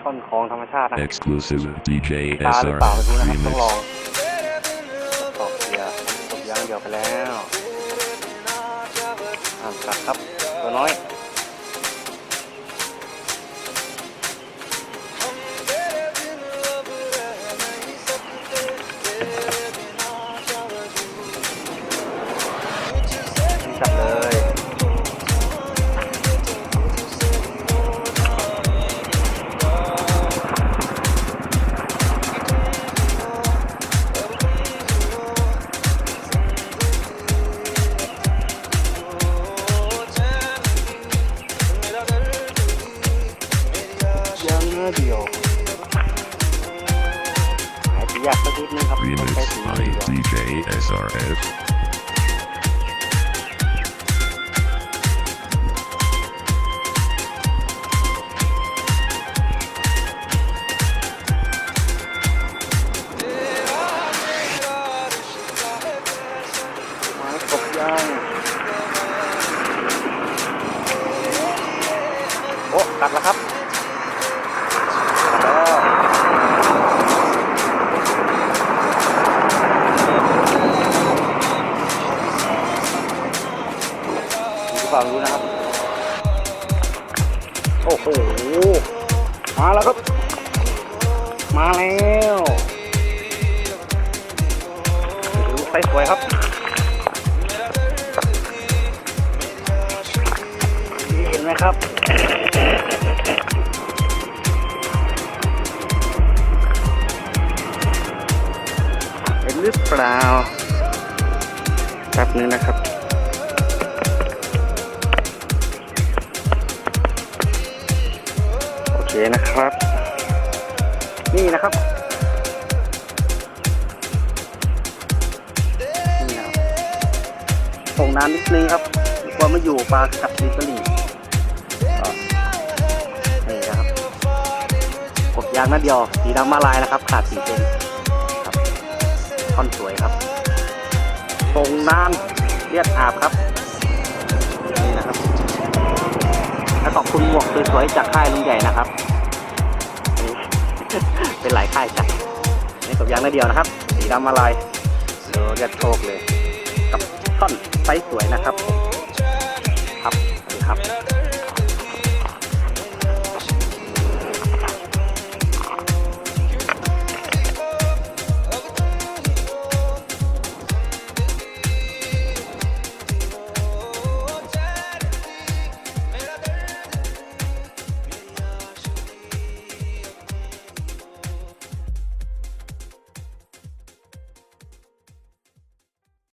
ช่อนของธรรมชาตินะ Exclusive DJ ตาหรือเปล่าไม่ SRF รู้นะครับ ต้องลอง Remix. ตอกเกียร์ตอกเกียร์เดียวไปแล้วอ่านกลับครับ ตัวน้อย ยังเดียวหายไปยากสักนิดนึงครับต้องใช้ Remix สี by เดียว DJ SRF. ไม้กบย่างโอ้กัดแล้วครับ ดูเปล่ารู้นะครับ โอ้โห มาแล้วครับ มาแล้วดูไซส์สวยครับเห็นไหมครับเห็นหรือเปล่าแป๊บนึงนะครับ เคนะครับ นี่นะครับนี่นะครับส่งน้ำนิดนึงครับกลัวไม่อยู่ปลากัดริมตลิ่งนี่นะครับกบยางนัดเดียวสีดำมาลายนะครับ ขาดสีเซนครับท่อนสวยครับส่งน้ำเลียดอาบครับนี่นะครับและขอบคุณหมวกสวยๆจากค่ายลุงใหญ่นะครับ เป็นหลายค่ายจัดนี่กบยางนัดเดียวนะครับ สีดำมาลายเดี๋ยวเรียกโชคเลย กับท่อนไซส์สวยนะครับผม